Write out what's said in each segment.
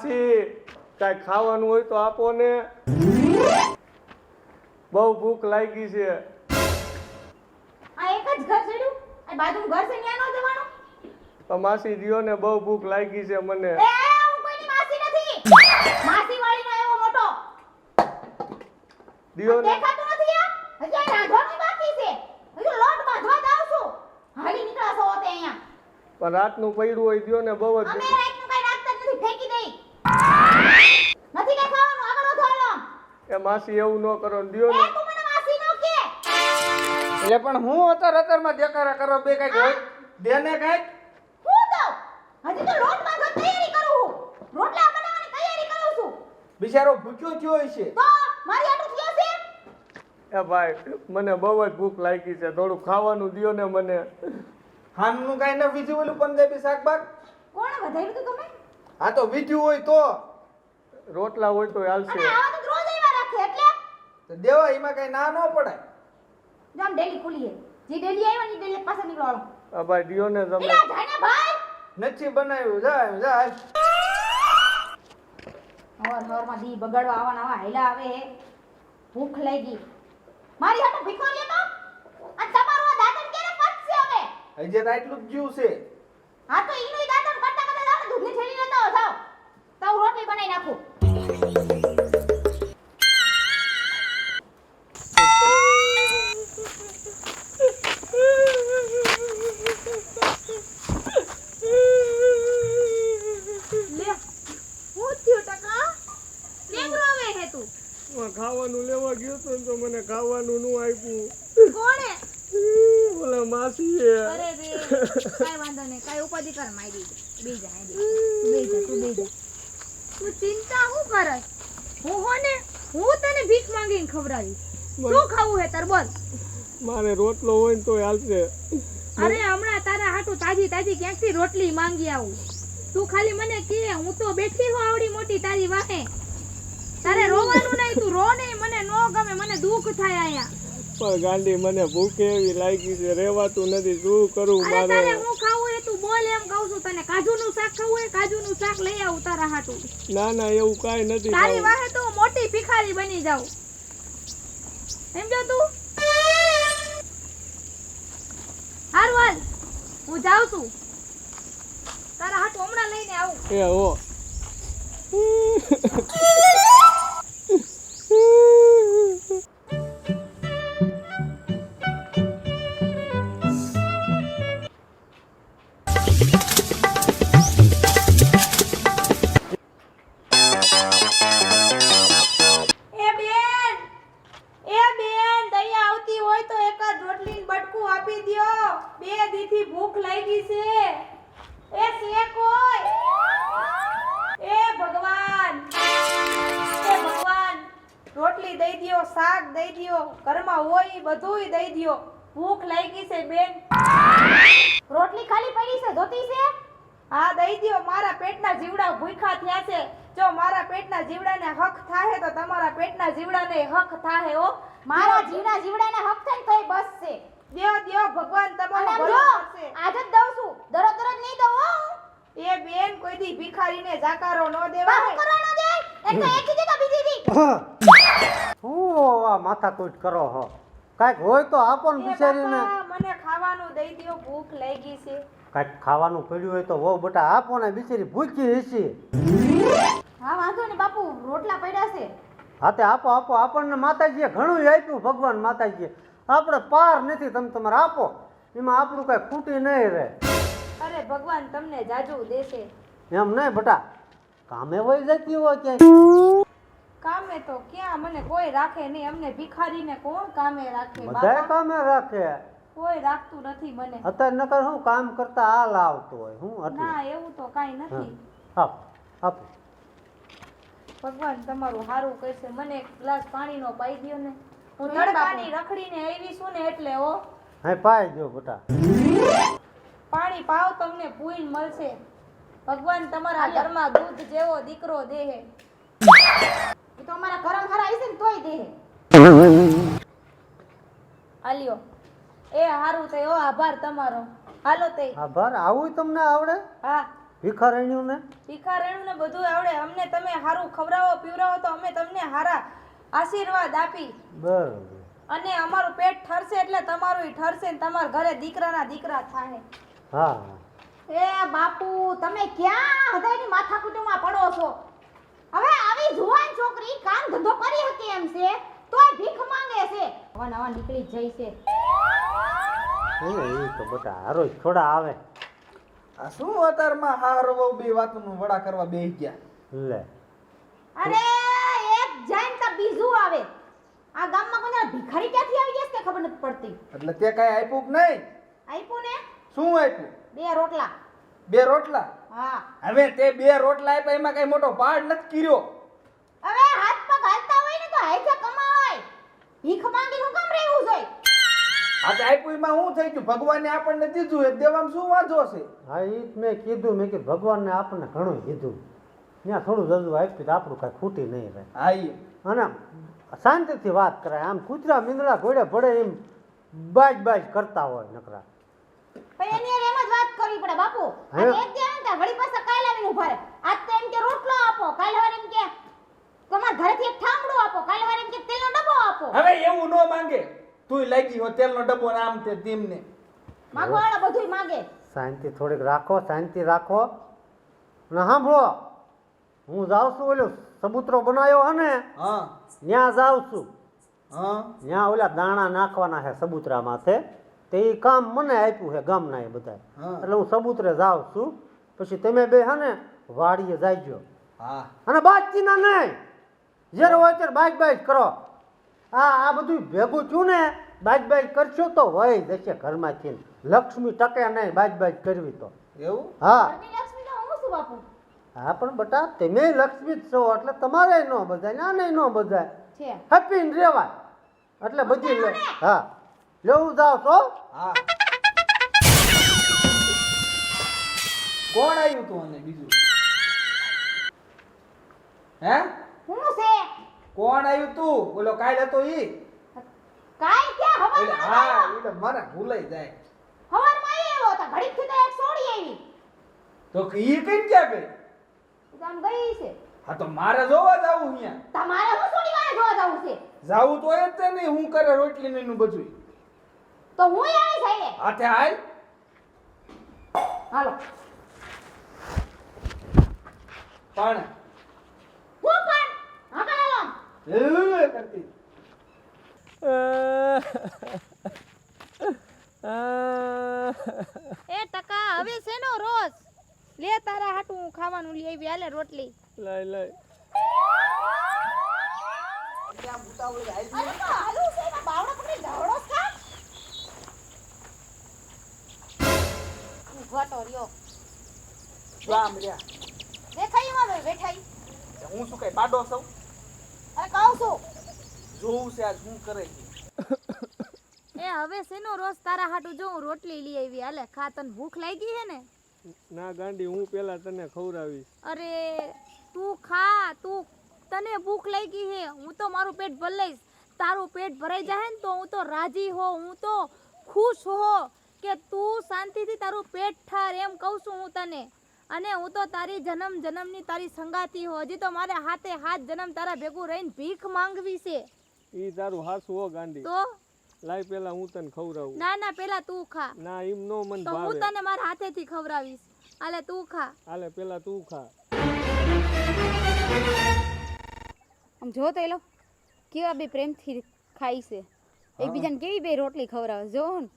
માસી કાંઈ ખાવાનું હોય તો આપો ને. બહુ ભૂખ લાગી છે. આ એક જ ઘર છેડ્યું આ બાજુનું ઘર છે ત્યાં ન જવાનું? તો માસી દિયો ને બહુ ભૂખ લાગી છે મને. એ હું કોઈની માસી નથી. માસી વાળીનો એવો મોટો. દિયો ને. દેખાતું નથી આ? હજી રાંધવાનું બાકી છે. હજુ લોટ બાંધવા જાઉં છું. હાલી નીકળાશો હોતે અહીંયા. પણ રાતનું પડ્યું હોય દિયો ને બહુ જ નથી કઈ ખાવાનું? આગળ વધો હાલો. એ માસી એવું ન કરો દિયો ને. તું મને માસી નો કે. એટલે પણ હું અતર અતરમાં દેખારા કરો બે કંઈક હોય? દેને કંઈક? હું દઉં હજી તો લોટ બાંધવા તૈયારી કરું છું. રોટલા બનાવવાની તૈયારી કરું છું. બિચારો ભૂખ્યો થયો છે તો મારી આટું થયો છે? એ ભાઈ મને બહુ જ ભૂખ લાગી છે. થોડું ખાવાનું દિયો ને મને. હાનનું કાંઈ ન વીજ્યું ઓલું પંજાબી શાકભાગ? કોણ વધાર્યું તું તમે? આ તો બીજું હોય તો. રોટલા હોય તો હાલશે. આવા તો રોજ એવા રાખે એટલે? તો દેવા એમાં કઈ ના ન પડાય. જામ આમ ડેલી ખુલીએ. જે ડેલી આવ્યો ને ડેલી પાસે નીકળો આ ભાઈ ડિયો ને તમે. એલા જાને ભાઈ? નથી બનાવ્યું જાય જાય હવારમાં દી બગાડવા આવવાના આવા હેલા આવે. હે ભૂખ લાગી. મારી હાટો ભીખો લે તો. આ તમારો આ કેરે પચશે હવે? હજી તો આટલું જ જીવ છે. હા તો ઈનું દાંતણ કરતા કરતા જાવ ને દૂધની થેલી લેતો આવો જાવ તો રોટલી બનાવી નાખું. Mm-hmm. ચિંતા હું હું હો ને હું તને ભીખ માંગીને ખવડાવીશ. શું ખાવું હે તાર બોલ. મારે રોટલો હોય ને તોય હાલશે. અરે હમણાં તારા હાટુ તાજી તાજી ક્યાંકથી રોટલી માંગી આવું? તું ખાલી મને કે હું તો બેઠી હું આવડી મોટી તારી વાહે. તારે રોવાનું નહીં તું રો નહીં મને નો ગમે મને દુઃખ થાય આયા પણ ગાંડી મને ભૂખ એવી લાગી છે રેવાતું નથી શું કરું મારે? હું ખાવું બોલ એમ કહું છું તને કાજુનું શાક ખાવું એ કાજુનું શાક લઈ આવું તારા હાટુ. ના ના એવું કાંઈ નથી તારી વાહે તો મોટી ભિખારી બની જાઉં. સમજો તું? હારું હાલ હું જાઉં છું. તારા હાથ હમણાં લઈને આવું. એ હો. હક થાહે તો તમારા પેટના જીવડાને હક થાહે હો. મારા જીવડા જીવડાને હક થાય તોય બસ છે. દેવ દેવ ભગવાન તમારો ભલો કરશે આજ જ દઉં છું. દરરોજ દરરોજ નહીં દઉં હો. એ બેન કોઈ દી ભિખારીને જાકારો ન દેવા હું કરવાનો દે. એક તો એક કીધી બીજી દી હું. આ માથાકૂટ કરો હો? કાંઈક હોય તો આપો ને બિચારીને. મને ખાવાનું દઈ દ્યો ભૂખ લાગી છે. કાંઈક ખાવાનું પડ્યું હોય તો વહુ બટા આપો ને બિચારી ભૂખી હશે. હા વાંધો ને બાપુ રોટલા પડ્યા છે. હા તે આપો આપો. આપણને માતાજીએ ઘણું આપ્યું ભગવાન માતાજીએ. આપણે પાર નથી તમે તમારે આપો. એમાં આપણું કઈ ખૂટી નહીં રહે. અરે ભગવાન તમને જાજુ દેશે. એમ નહીં બટા કામે વહી જતી હોય ક્યાંય? કામે તો ક્યાં મને કોઈ રાખે નહીં. અમને ભિખારીને કોણ કામે રાખે બધાય કામે રાખે. કોઈ રાખતું નથી મને. અત્યારે નકર હું કામ કરતા હાલ આવતો હોય હું ના એવું તો કાંઈ નથી. હા આપો. ભગવાન તમારું સારું કરશે મને એક ગ્લાસ પાણીનો પાઈ દો ને. હું તડકાની રખડીને આવી છું ને એટલે ઓ હા પાઈ દો બટા પાણી પાવ તમને પૂઈન મળશે. ભગવાન તમારા ઘરમાં દૂધ જેવો દીકરો દેહે. એ તો અમારા કરમ હારા હશે ને તોય દેહે. આલ્યો. એ હારું થયો. ઓ આભાર તમારો. હાલો તે. આભાર? આવું તમને આવડે? હા. ભિખારણ્યું ને ને બધું આવડે. અમને તમે હારું ખવડાવો પીવડાવો તો અમે તમને હારા આશીર્વાદ આપી. બરોબર. અને અમારું પેટ ઠરશે એટલે તમારું ઠરશે ને તમારા ઘરે દીકરાના દીકરા થાય હા એ બાપુ તમે ક્યાં હૃદયની માથાકુટીમાં પડો છો? હવે આવી જુવાન છોકરી કામ ધંધો કરી હતી એમ છે તોય ભીખ માંગે છે. નવા નવા નીકળી જ જાય છે એ તો બધા હારો થોડા આવે. આ શું અત્યારમાં હાર વહુ બે વાતનું વડા કરવા બેસી ગયા? લે. અરે એક જાય તો બીજું આવે. આ ગામમાં કોને ભિખારી ક્યાંથી આવી ગયા છે ખબર નથી પડતી. એટલે તે કાઈ આપ્યું કે નહીં? આપ્યું ને? શું આપ્યું? બે રોટલા. બે રોટલા? હા. હવે તે બે રોટલા આપ્યા એમાં કઈ મોટો પાડ નથી કર્યો. હવે હાથ પગ હાલતા હોય ને તો હાથે કમાય ભીખ માંગી હું કામ રહેવું જોઈએ? આ તો આપ્યુંમાં શું થઈ ગયું? ભગવાને આપણને દીધું એ દેવામાં શું વાંધો છે હા એ જ મેં કીધું મેં કીધું ભગવાનને આપણને ઘણું કીધું. ત્યાં થોડું જજુ આપ્યું તો આપણું કાંઈ ખૂટી નહીં રહે. હા એ અને શાંતિથી વાત કરાય આમ કૂતરા મીંદડા ઘોડે પડે એમ બાજ બાજ કરતા હોય નકરા. પણ એની એમ જ વાત કરવી પડે બાપુ. અને એક દે ને વળી પાછા કાલ આવીને ઊભા રહે આજ તો એમ કે રોટલો આપો કાલ હવારે એમ કે તમારા ઘરેથી એક ઠામડું આપો કાલ હવારે એમ કે તેલનો ડબ્બો આપો. હવે એવું ન માંગે. તું લાગી હો તેલનો ડબ્બો ને આમ તે તેમને આ બધુંય માંગે. શાંતિ થોડીક રાખો શાંતિ રાખો. ને સાંભળો હું જાઉં છું ઓલો સબૂતરો બનાવ્યો હે ને હા. ત્યાં જાઉં છું. હા. ત્યાં ઓલા દાણા નાખવાના છે સબૂતરા માથે તે એ કામ મને આપ્યું છે ગામના એ બધા હા. એટલે હું સબૂતરે જાઉં છું. પછી તમે બે હે ને વાડીએ જાયજો હા. અને બાજતીના નહીં. જ્યારે હોય ત્યારે બાઈક બાઈક કરો. આ આ બધું ભેગું થયું ને બાજ બાજ કરશો તો વહી જશે ઘરમાંથી. લક્ષ્મી ટકે નહીં બાજ બાજ કરવી તો. એવું? હા. હું શું બાપુ? હા પણ બટા તમે લક્ષ્મી જ છો એટલે તમારે ન બધાય નાને ન બધાય. હેપી ને રહેવાય. એટલે બધી લે હા. લેવું જાવ તો હા. કોણ આવ્યું તું અને બીજું? હે? હું છે? કોણ આવ્યું તું? બોલો કાલ હતો ઈ? કાલ ક્યાં? એટલે હવારમાં હા એટલે મને ભૂલાઈ જાય. હવારમાં આવ્યો તો ઘડીકથી તો એક સોડી આવી. તો કે ઈ કઈ ક્યાં ગઈ? તો આમ ગઈ છે. હા તો મારે જોવા જાવું અહીંયા. તમારે હું સોડી વાળા જોવા જાવું છે? જાવું તો એ તે નહીં હું કરે રોટલી ને નું બધું તો હું આવી જઈએ હાથે હાલ. હાલો. પણ કરતી એ ટકા હવે શેનો રોજ? લે તારા હાટું હું ખાવાનું લઈ આવી હાલે રોટલી. લઈ લઈ છે છે હું શું કઈ પાડો સૌ અરે કહું છું. જોવું છે આજ હું કરે છે. એ હવે શેનો રોજ તારા હાટુ જો હું રોટલી લઈ આવી હાલે ખા તને ભૂખ લાગી હે ને? ના ગાંડી હું પેલા તને ખવડાવીશ. અરે તું ખા તું તને ભૂખ લાગી હે હું તો મારું પેટ ભરાઈશ તારું પેટ ભરાઈ જાય ને તો હું તો રાજી હો હું તો ખુશ હો કે તું શાંતિથી તારું પેટ ઠાર એમ કહું છું હું તને. અને હું તો તારી જન્મ જન્મની તારી સંગાતી હો હજી તો મારે હાથે હાથ જન્મ તારા ભેગું રહીને ભીખ માંગવી છે. ઈ તારું હાસું હો ગાંડી. તો? લાઈ પેલા હું તને ખવરાવું ના ના પેલા તું ખા. ના એમ નો મન તો હું તને મારા હાથેથી ખવરાવીશ આલે તું ખા. આલે પેલા તું ખા. આમ જો તો એલો કેવા બે પ્રેમથી ખાઈ છે. એકબીજાને કેવી બે રોટલી ખવડાવે જો ને.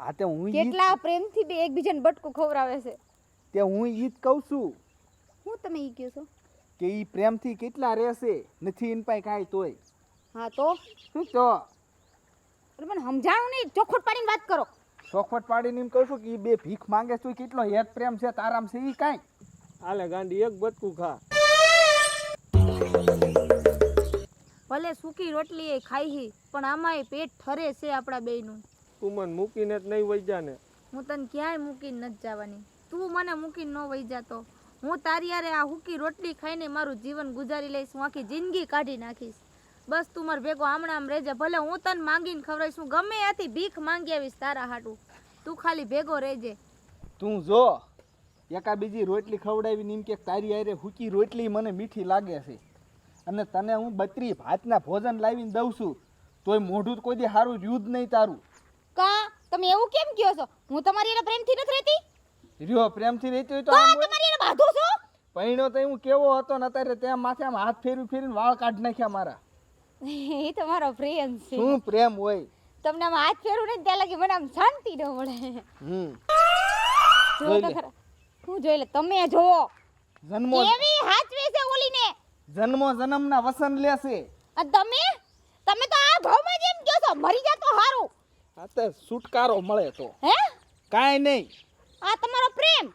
હા તે હું કેટલા પ્રેમથી બે એકબીજાને બટકું ખવડાવે છે. તે હું ઈ જ કહું છું હું તમે ઈ કહો છો? કે ઈ પ્રેમથી કેટલા રહેશે નથી ઇન પાસે કાંઈ તોય. હા તો? શું તો? અરે મને સમજાણું નહીં ચોખવટ પાડીને વાત કરો. ચોખવટ પાડીને એમ કહું છું કે ઈ બે ભીખ માંગે તું કેટલો હેત પ્રેમ છે તારામ છે ઈ કાંઈ? હાલે ગાંડી એક બટકું ખા. ભલે સૂકી રોટલી એ ખાઈ હી પણ આમાંય પેટ ઠરે છે આપણા બેયનું. તું મને મૂકીને જ નહીં વઈ જાને. હું તને ક્યાંય મૂકીને નથી જવાની. તું મને મૂકીને ન વહી જાતો. હું તારી યારે આ હુકી રોટલી ખાઈને મારું જીવન ગુજારી લઈશ હું આખી જિંદગી કાઢી નાખીશ. બસ તું માર ભેગો આમણામ રહેજે ભલે હું તને માંગીને ખવડાવીશ હું ગમે ત્યાંથી ભીખ માંગી આવીશ તારા હાટું. તું ખાલી ભેગો રહેજે. તું જો એકા બીજી રોટલી ખવડાવીને એમ કે તારી યારે હુકી રોટલી મને મીઠી લાગે છે. અને તને હું બત્રી ભાતના ભોજન લાવીને દઉં છું તોય મોઢું તો કોઈ દી સારું યુદ્ધ નહીં તારું. કા? તમે એવું કેમ કહો છો? હું તમારી એને પ્રેમથી નથી રહેતી? રહ્યો પ્રેમથી રહેતી હોય તો આમ. તમારી એને બાંધો છો? પૈણો તો હું કેવો હતો ને અત્યારે ત્યાં માથે આમ હાથ ફેરવી ફેરવીને વાળ કાઢી નાખ્યા મારા. એ તમારો પ્રેમ છે. શું પ્રેમ હોય? તમને આમ હાથ ફેરવું ને ત્યાં લાગી મને આમ શાંતિ ન મળે. હમ. જોઈ તો લે. ખરા. હું જોઈ લે તમે જોવો. જન્મો કેવી હાચવી છે ઓલીને? જન્મો જન્મના વસન લેશે અને તમે? તમે તો આ ભાવમાં જેમ એમ કહો છો મરી જા તો હારું. આ તો છુટકારો મળે તો. હે? કાંઈ નહીં. આ તમારો પ્રેમ.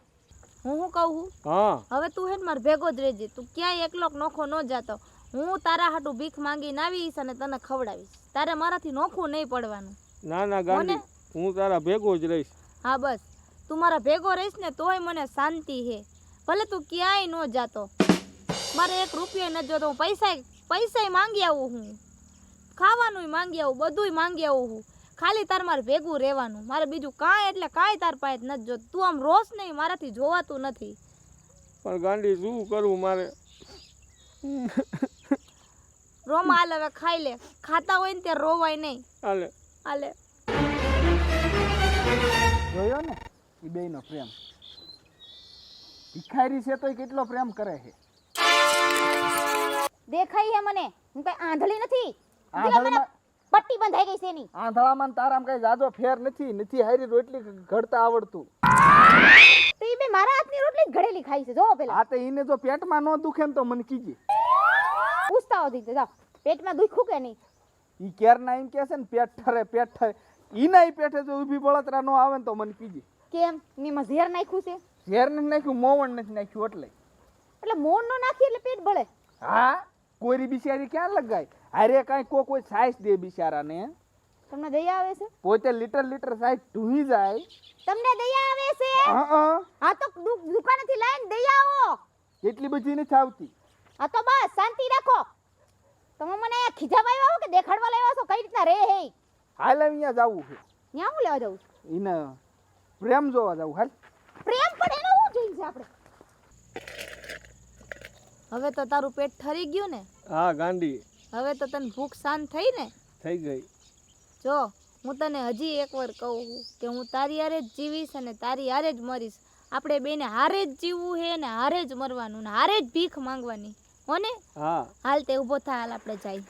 હું શું કહું છું? હા. હવે તું હે માર ભેગો જ રહેજે. તું ક્યાંય એકલો નોખો ન જાતો. હું તારા હાટું ભીખ માંગીને આવીશ અને તને ખવડાવીશ. તારે મારાથી નોખું નહીં પડવાનું. ના ના ગાંધી હું તારા ભેગો જ રહીશ. હા બસ. તું મારા ભેગો રહીશ ને તોય મને શાંતિ હે. ભલે તું ક્યાંય ન જાતો. મારે એક રૂપિયો ન જોતો. હું પૈસા પૈસા માંગી આવું હું. ખાવાનુંય માંગી આવું બધુંય માંગી આવું હું. ખાલી તાર મારે ભેગું રહેવાનું. મારે બીજું કાંઈ એટલે કાંઈ તાર પાસે નથી જોતું. તું આમ રોસ નહીં મારાથી જોવાતું નથી. પણ ગાંડી શું કરવું મારે? રોમાલ હવે ખાઈ લે. ખાતા હોય ને ત્યાં રોવાય નહીં. હાલે. હાલે. જોયો ને? એ બેયનો પ્રેમ. ભિખારી છે તોય કેટલો પ્રેમ કરે છે? દેખાય હે મને. હું કઈ આંધળી નથી? આંધળીમાં પટ્ટી બંધાઈ ગઈ છે ની આંધળામાં તારામ તારામાં કઈ જાજો ફેર નથી નથી હારી રોટલી ઘડતા આવડતું. તો બે મારા હાથની રોટલી ઘડેલી ખાઈ છે જો પેલા. આ તો ઈને જો પેટમાં ન દુખે ને તો મને કીજે. પૂછતા હોતી જા પેટમાં દુખ્યું કે નહીં? ઈ કેરના એમ કે છે ને પેટ ઠરે પેટ ઠરે. ઈના ઈ પેટે જો ઊભી બળતરા નો આવે ને તો મને કીજે. કેમ? એમાં ઝેર નાખ્યું છે? ઝેર નથી નાખ્યું મોવણ નથી નાખ્યું એટલે. એટલે મોણ નો નાખી એટલે પેટ બળે. હા? કોરી બિચારી ક્યાં લગાય? અરે કાંઈ કોઈ કોઈ સાઈઝ દે બિચારાને. તમને દયા આવે છે? પોતે લીટર લીટર સાઈઝ ઢૂહી જાય. તમને દયા આવે છે? હા હા. હા તો દુકાનેથી લાવીને દયા આવો. એટલી બધી નથી આવતી. હા તો બસ શાંતિ રાખો. તમે મને અહીંયા ખીજાવા આવ્યા આવો કે દેખાડવા લાવ્યા છો? કઈ રીતના રે હે? હાલ અહીંયા જાવું છે. ત્યાં હું લેવા જાઉં છું? પ્રેમ જોવા જાવું હાલ. પ્રેમ પણ એનો શું જોઈ છે આપણે? હવે તો તારું પેટ ઠરી ગયું ને. હા ગાંધી હવે તો તને ભૂખ શાંત થઈ ને? થઈ ગઈ. જો હું તને હજી એકવાર કહું છું કે હું તારી હારે જ જીવીશ અને તારી હારે જ મરીશ. આપણે બેને હારે જ જીવવું છે ને હારે જ મરવાનું ને હારે જ ભીખ માંગવાની. હો ને? હા. હાલ તે ઊભો થા હાલ આપણે જાય.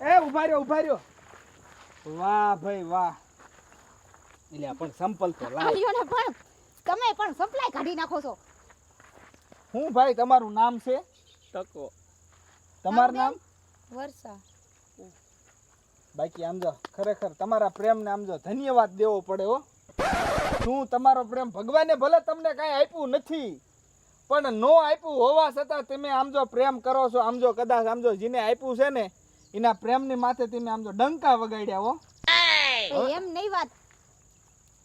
એ ઊભા રહ્યો ઊભા રહ્યો. વાહ ભાઈ વાહ. એટલે પણ સંપલ તો લાવ્યો પણ તમે પણ સપ્લાય કાઢી નાખો છો. હું ભાઈ તમારું નામ છે? તકો તમારું નામ? વર્ષા. બાકી આમ જો ખરેખર તમારા પ્રેમને આમ જો ધન્યવાદ દેવો પડે હો. શું તમારો પ્રેમ ભગવાને ભલે તમને કાંઈ આપ્યું નથી પણ નો આપ્યું હોવા છતાં તમે આમ જો પ્રેમ કરો છો આમ જો કદાચ આમ જો જેને આપ્યું છે ને એના પ્રેમની માથે તમે આમ જો ડંકા વગાડ્યા હો. તો એમ નહીં વાત.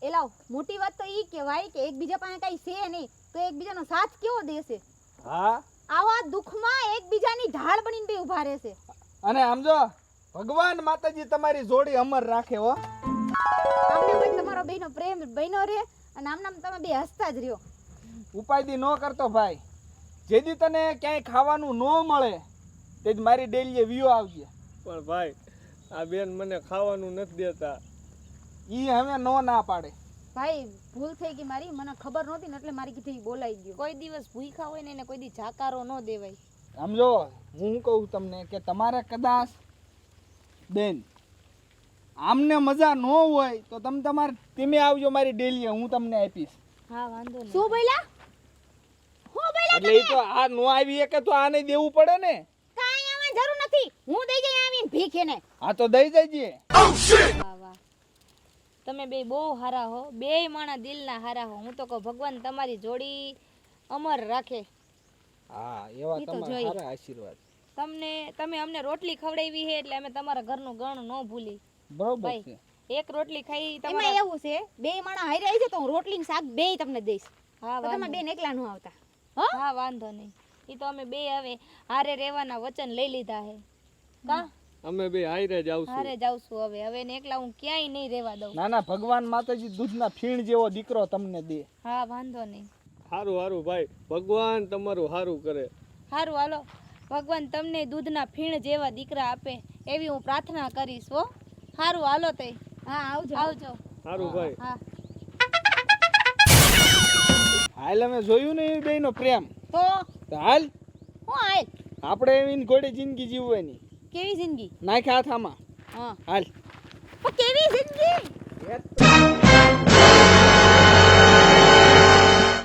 એ લાવ મોટી વાત તો ઈ કહેવાય કે એકબીજા પાસે કઈ છે નહીં તો એકબીજાનો સાથ કેવો દેશે? હા? આવા દુઃખમાં એકબીજાની ઢાળ બનીને બે ઊભા રહેશે. અને આમ જો ભગવાન માતાજી તમારી જોડી અમર રાખે હો. આમને પણ તમારો બેનો પ્રેમ બેનો રે અને આમનામ તમે બે હસતા જ રહ્યો. ઉપાયથી ન કરતો ભાઈ. જેથી તને ક્યાંય ખાવાનું ન મળે તે જ મારી ડેલીએ વિયો આવજે. પણ ભાઈ આ બેન મને ખાવાનું નથી દેતા. ઈ હવે નો ના પાડે. ભાઈ ભૂલ થઈ ગઈ મારી. મને ખબર નહોતી ને એટલે મારી કીધી બોલાઈ ગયો. કોઈ દિવસ ભૂખ્યા હોય ને એને કોઈ દી જાકારો ન દેવાય. સમજો હું કહું તમને કે તમારે કદાચ બેન આમને મજા ન હોય તો તમે તમારે તમે આવજો મારી ડેલી હું તમને આપીશ. હા વાંધો નહીં. શું બોલ્યા? હું બોલ્યા એટલે એ તો આ નો આવી કે તો આને દેવું પડે ને. કાઈ આમાં જરૂર નથી. હું દઈ જઈ આવીને ભીખ એને હા તો દઈ જજે. વાહ તમે બે બહુ હારા હો બે માણા દિલના હારા હો. હું તો કહું ભગવાન તમારી જોડી અમર રાખે. હા એવા તમારા. સારા આશીર્વાદ. તમને તમે અમને રોટલી ખવડાવી છે એટલે અમે તમારા ઘરનું ગણ ન ભૂલી. બરોબર ભાઈ છે. એક રોટલી ખાઈ એમાં એવું છે બે માણા હારે આવી છે તો હું રોટલી શાક બે તમને દઈશ. હા તો તમે બેન એકલા ન આવતા. હા? વાંધો નહીં. એ તો અમે બે હવે હારે રહેવાના વચન લઈ લીધા હે. કા? અમે બે હાઈરે જ આવશું. હારે જાઉં છું હવે. હવે ને એકલા હું ક્યાંય નહીં રહેવા દઉં. ના ના ભગવાન માતાજી દૂધના ફીણ જેવો દીકરો તમને દે. હા વાંધો નહીં. સારું સારું ભાઈ. ભગવાન તમારું સારું કરે. સારું હાલો. ભગવાન તમને દૂધના ફીણ જેવા દીકરા આપે એવી હું પ્રાર્થના કરીશ હો. સારું હાલો તે. હા આવજો. આવજો. સારું ભાઈ. હા. હાલ અમે જોયું ને એ બેનો પ્રેમ. તો? હાલ. હું હાલ? આપણે એની ઘોડે જિંદગી જીવવાની. કેવી જિંદગી? નાખ્યા હાથ આમાં હા. હાલ. પણ કેવી જિંદગી?